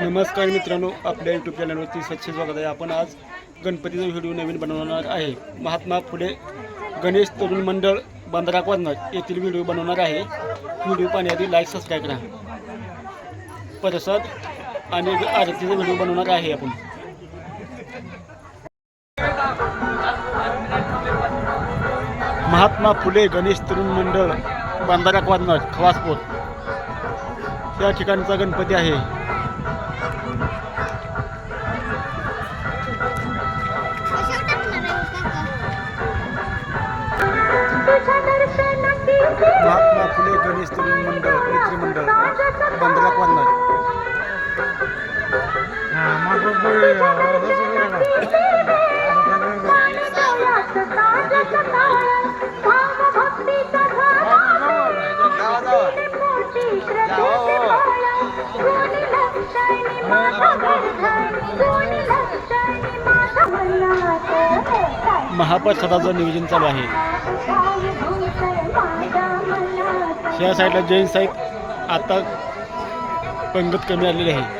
नमस्कार मित्रांनो आपल्या यूट्यूब चॅनलवरती स्वच्छ स्वागत आहे. आपण आज गणपतीचा व्हिडिओ नवीन बनवणार आहे. महात्मा फुले गणेश तरुण मंडळ बंदरा कोरनाथ येथील व्हिडिओ बनवणार आहे. व्हिडिओ पाहण्याआधी लाईक सबस्क्राईब करा. प्रसाद आणि आरतीचा व्हिडिओ बनवणार आहे आपण. महात्मा फुले गणेश तरुण मंडळ बांधारा कोरनाथ खवासपूर. त्या ठिकाणचा गणपती आहे. महात्मा फुले गणेश तरुण मंडळ मित्र मंडळ बंदरा कोरनाथ महाप्रसादाचं नियोजन चालू आहे. या साईडला जैन साहेब आता पंगत कमी आलेली आहे.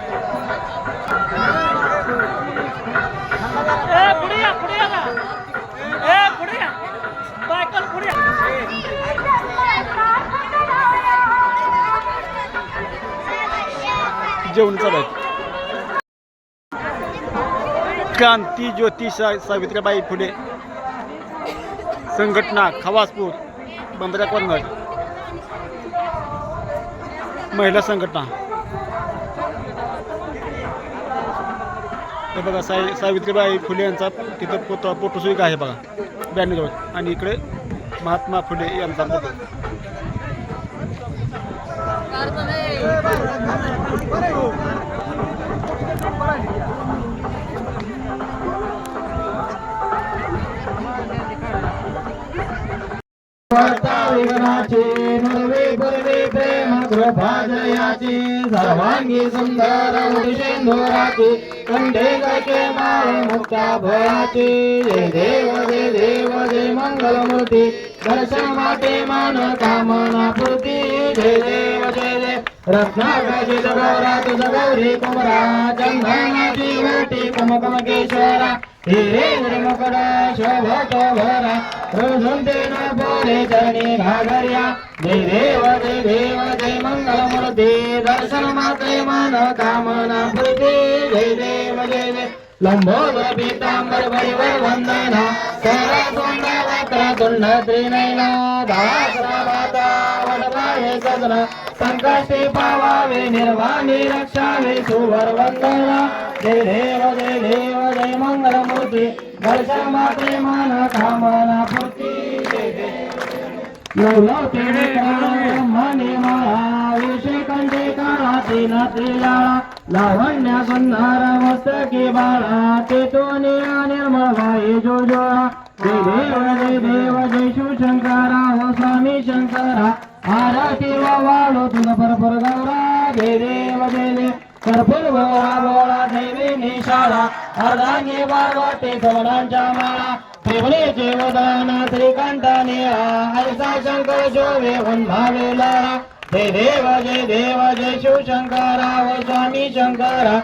जेवण चालू आहे. क्रांती ज्योती सा सावित्रीबाई फुले. संघटना खवासपूर बंदरा कोरनाथ महिला संघटना. हे बघा साई सावित्रीबाई फुले यांचा तिथं पोत फोटोसुद्धा आहे बघा बॅनरवर आणि इकडे महात्मा फुले यांचा फोटो जीवनाचे नर्वे पूर्वे प्रेम कृपाजयाचे सर्वांगी सुंदर उदिशेंदुराचे कंठे गके माळे मुक्ता भयाचे. जय देव जय देव जय मंगलमूर्ती दर्शन माटे मान कामना पूर्ती जय देव. जय देव तुझ गौरी कुमरा चंदनाची ओटी कुमकुमकेश्वरा हिरे निर्मकड शोभत भरा हृदंतेन बोले चरणी घागर्या जय देव जय देव जय दर्शन कामना प्रीती जय देव जय देव लंबोदर पीतांबर परिवर वंदना करा वक्र तुंड त्रिनयना दासरा माता हे सदना. संकटे पावावे निर्वाणी रक्षावे सुवर वंदना जय देव जय देव जय मंगलमूर्ती. दर्शन मात्रे मान कामना पूर्ती. जय देव. लवलव तेरे ब्रह्मणे माळा सुंदर मस्तकी बाळा ते निर्मळ वाई जो जोळा जय देव जय देव जय शिवशंकरा शंकरा आरती वाळो तुझा परपर गौरा. जय देव जय देव कर्पूर बोळा बोळा देवी निशाळा. अर्धांगे बाळवाटे सवडांच्या माळा. त्रिभुणेचे वदन श्रीकंठ हरिसा शंकर शोभे उन्भावे लाळा जय देव जय देव जय शिव शंकरा व स्वामी शंकरा.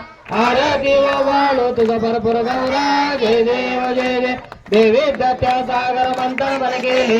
आरती वाळो तुझा भरपूर गौरा. जय देव जय देव देवी सागर मंथन बन गेले.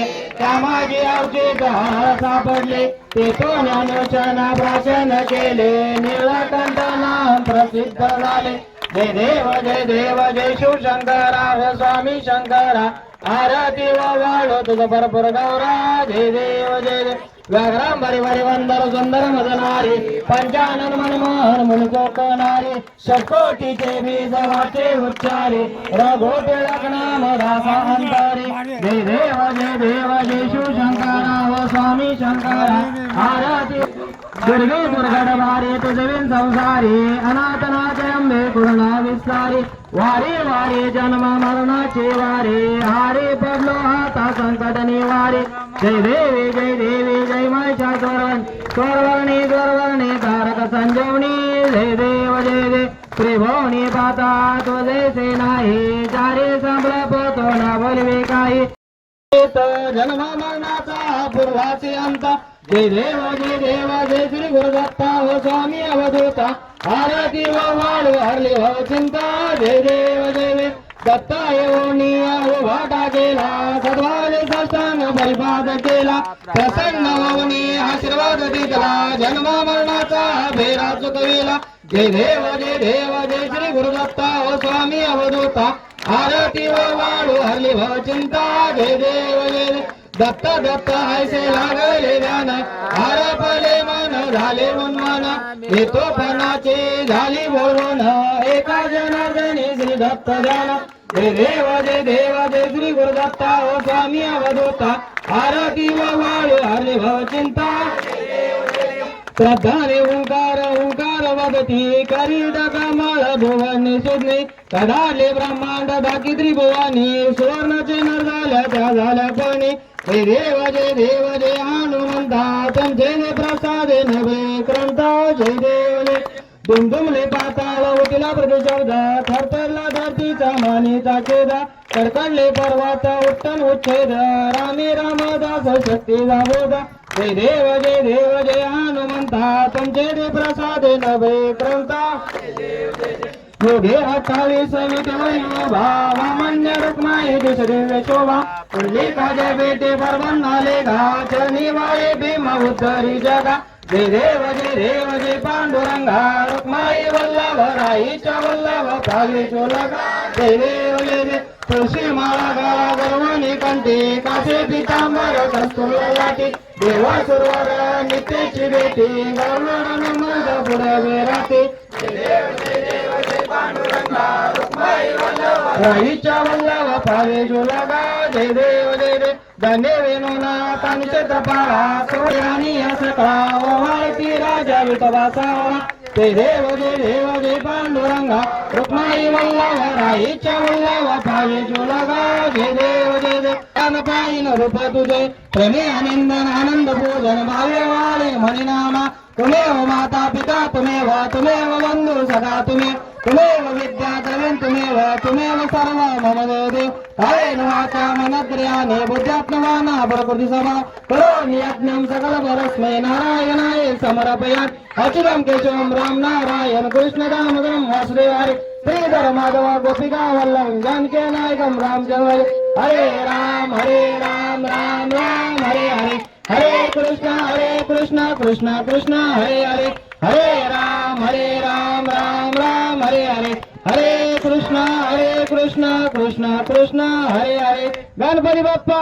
माझे अवचित हार सापडले. ते तो ज्ञानोचना भाषण केले. निळकंठ नाम प्रसिद्ध झाले. जय देव जय देव जय शिव शंकरा स्वामी शंकरा. आरती वाढ तुझ भरपूर गौरा जय देव जय देव. व्याघ्राम बरी बरी वंदर सुंदर मदनारी पंचानन मनमोहन मुनिकोकनारी षटकोटीचे बीज वाटे उच्चारी रघोटे लग्नाम दासा अंतरी जय देव जय देव जय शिवशंकरा व स्वामी शंकरा आरती। दुर्गे दुर्गड वारे तुझविन संसारी अनाथनाचे अंबे कुरणा विस्तारी वारे वारे जन्म मरणाचे वारे हारे पडलो हाता संकट निवारे जय देवी जय देवी जय महिषा स्वर्वन स्वर्वर्णी स्वर्वर्णी तारक संजीवनी जय देव जय देव त्रिभुवनी पाता तुझे नाही चारे संभळ पोतो ना बोलवे काही. जन्म मरणाचा पूर्वाचे अंत जय देव जय देव जय श्री गुरुदत्ता हो स्वामी अवधूता. आरती व वाळू हरली हो चिंता. जय देव जय देव. दत्ता येऊनी वाटा केला. सद्वाले सत्संग बलिपाद केला. प्रसन्न होऊनी आशीर्वाद दिला जन्म मरणाचा भेरा चुकविला जय देव जय देव जय श्री गुरुदत्ता हो स्वामी अवधूता. आरती व वाळू हरली हो चिंता. जय देव जय देव. दत्त दत्त ऐसे लागले ध्यान आरपले मन झाले उन्मान. येतो पणाचे झाली बोलून. एका जनार्दने श्री दत्त ध्यान हे देव जय देव जय श्री गुरुदत्ता ओ स्वामी अवधोता. आरती व वाळू हरली भव चिंता. श्रद्धाने ओंकार ओंकार वदती करी कमळ भुवनी सुज्ञे कदाले ब्रह्मांड दाकी त्रिभुवानी सुवर्णचे नर झाल्या त्या झाल्या पाणी हे देव जय देव जय हनुमंता तुमचे ने प्रसादे नवे क्रंता जय देव जय. दुमदुमले पाताळ उठला प्रतिशब्द थरथरला धरतीचा मानेचा छेदा कडकडले पर्वत उत्तम उच्छेद रामे रामदास शक्ती बोध जय देव जय देव जय हनुमंता तुमचे दे प्रसाद नवे क्रंता योगे रुक्माई दिशदेव शोभा. पुंडलिका जय बेटे परबंधाले घा. चरणी वाळे भीम उद्धरी जगा. जय देव जय देव जय पांडुरंगा. रुक्माई वल्लभ राईच्या वल्लभ काली चोलगा. जय देव जय देव तुळशी माळा गाळा गर्वानी कंठी. कासे पितांबर कस्तुर लाटी देवा सुरवर नित्यची बेटी. गरुड नमद पुढे राहते राईच्या वल्लभ पावे जोलागा जय देव जय देव धन्य वेणूना तानुक्षेत्र पाळा सोयानी सकळा ओवाळती राजा विठोबा सावळा जय देव जय देव जय पांडुरंगा रुक्माई वल्लभ राईच्या वल्लभ पावे जोलागा जय देव जय देव कान पायीन रूप तुझे प्रेमे आनंदन आनंद पूजन भावे वाळे तुमेव तुमेव तुम्ही विद्या द्रवीण तुमेव तुमेव सर्व मम देव कायेन वाचा मनद्रियाने बुद्ध्यात्मवाना प्रकृती सभा। करो नियज्ञम सकल परस्मै नारायणाय समर्पयात अचिरम केशवम राम नारायण कृष्ण दामोदरम वासुदेव हरे श्रीधर माधव गोपिका वल्लभ जानके नायकं राम जय। हरे राम हरे राम राम राम हरे हरे। हरे कृष्ण हरे कृष्ण कृष्ण कृष्ण हरे हरे। हरे राम हरे राम। हरे कृष्ण कृष्ण कृष्ण हरे हरे. गणपती बाप्पा.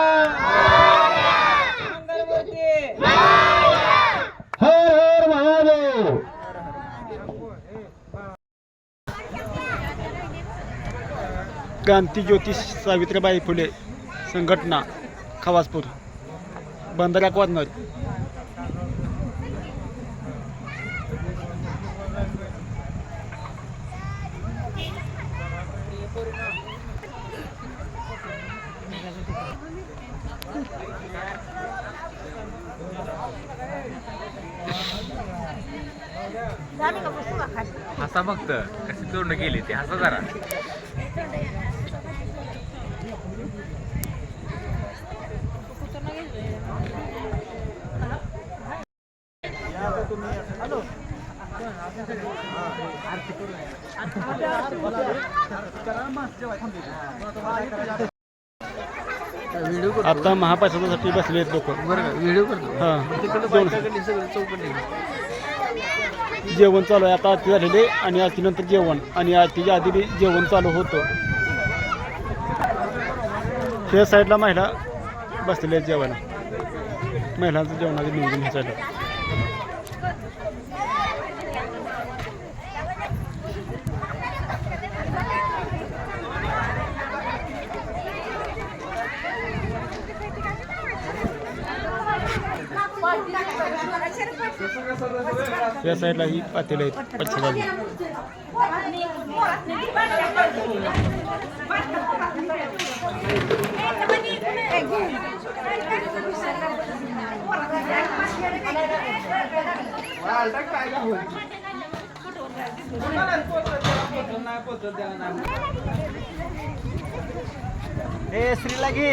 हर हर महादेव. क्रांती ज्योतिष सावित्रीबाई फुले संघटना खवासपूर बंदरा कॉर्नर हसा फक्त कशी तोंड गेली ते हसा जरा. आता महाप्रसादासाठी बसले आहेत लोक. बरं व्हिडिओ करतो. हां. जेवण चालू आहे. आता आरती झालेली आहे आणि आरतीनंतर जेवण. आणि आरतीच्या आधी जेवण चालू होतं. ह्या साईडला महिला बसलेल्या आहेत जेवायला. महिलांचं जेवणाचं नियोजन ह्या या साईडला ही पातेलं आहेत ए श्रीला घे.